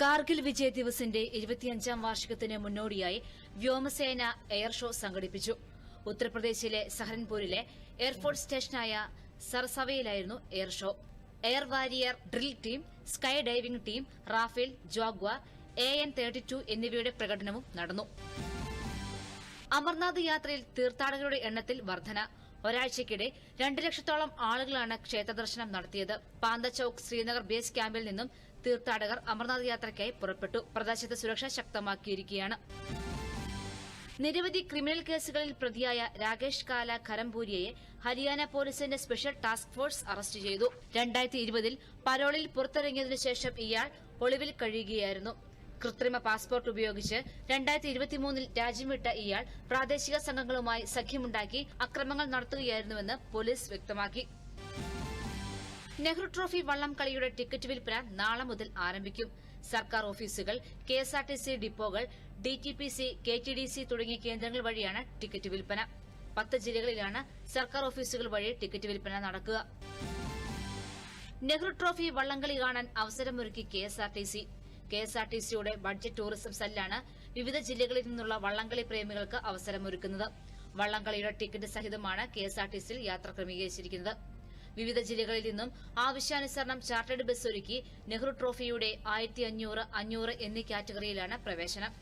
കാർഗിൽ വിജയ ദിവസിന്റെ ഇരുപത്തിയഞ്ചാം വാർഷികത്തിന് മുന്നോടിയായി വ്യോമസേന എയർ ഷോ സംഘടിപ്പിച്ചു. ഉത്തർപ്രദേശിലെ സഹരൻപൂരിലെ എയർഫോഴ്സ് സ്റ്റേഷനായ സർസവയിലായിരുന്നു air show. Air warrior drill team skydiving team Rafale Jaguar A N thirty two എന്നിവയുടെ പ്രകടനവും നടന്നു. അമർനാഥ് യാത്രയിൽ തീർത്ഥാടകരുടെ എണ്ണത്തിൽ വർധന. ഒരാഴ്ചയ്ക്കിടെ രണ്ട് ലക്ഷത്തോളം ആളുകളാണ് ക്ഷേത്രദർശനം നടത്തിയത്. പാന്തചൌക്ക് ശ്രീനഗർ ബേസ് ക്യാമ്പിൽ നിന്നും തീർത്ഥാടകർ അമർനാഥ് യാത്രയ്ക്കായി പുറപ്പെട്ടു. പ്രദേശത്ത് സുരക്ഷ ശക്തമാക്കിയിരിക്കുകയാണ്. നിരവധി ക്രിമിനൽ കേസുകളിൽ പ്രതിയായ രാകേഷ് കാല ഖരംപൂരിയെ ഹരിയാന പോലീസിന്റെ സ്പെഷ്യൽ ടാസ്ക് ഫോഴ്സ് അറസ്റ്റ് ചെയ്തു. രണ്ടായിരത്തി ഇരുപതിൽ പരോളിൽ പുറത്തിറങ്ങിയതിനു ശേഷം ഇയാൾ ഒളിവിൽ കഴിയുകയായിരുന്നു. കൃത്രിമ പാസ്പോർട്ട് ഉപയോഗിച്ച് രണ്ടായിരത്തി ഇരുപത്തിമൂന്നിൽ രാജ്യം വിട്ട ഇയാൾ പ്രാദേശിക സംഘങ്ങളുമായി സഖ്യമുണ്ടാക്കി അക്രമങ്ങൾ നടത്തുകയായിരുന്നുവെന്ന് പോലീസ് വ്യക്തമാക്കി. നെഹ്റു ട്രോഫി വള്ളംകളിയുടെ ടിക്കറ്റ് വിൽപ്പന നാളെ മുതൽ ആരംഭിക്കും. സർക്കാർ ഓഫീസുകൾ കെഎസ്ആർടിസി ഡിപ്പോകൾ ഡിടിപിസി സി തുടങ്ങിയ കേന്ദ്രങ്ങൾ വഴിയാണ് ടിക്കറ്റ് വിൽപ്പന. പത്ത് ജില്ലകളിലാണ് സർക്കാർ ഓഫീസുകൾ വഴി ടിക്കറ്റ് വിൽപ്പന നടക്കുക. നെഹ്റു ട്രോഫി വള്ളംകളി കാണാൻ അവസരമൊരുക്കി കെഎസ്ആർടിസി കെഎസ്ആർടിസിയുടെ ബഡ്ജറ്റ് ടൂറിസം സെല്ലാണ് വിവിധ ജില്ലകളിൽ നിന്നുള്ള വള്ളംകളി പ്രേമികൾക്ക് അവസരമൊരുക്കുന്നത്. വള്ളംകളിയുടെ ടിക്കറ്റ് സഹിതമാണ് കെഎസ്ആർടിസിയിൽ യാത്ര ക്രമീകരിച്ചിരിക്കുന്നത്. വിവിധ ജില്ലകളിൽ നിന്നും ആവശ്യാനുസരണം ചാർട്ടേഡ് ബസ് ഒരുക്കി നെഹ്റു ട്രോഫിയുടെ ആയിരത്തി അഞ്ഞൂറ് അഞ്ഞൂറ് എന്നീ കാറ്റഗറിയിലാണ് പ്രവേശനം.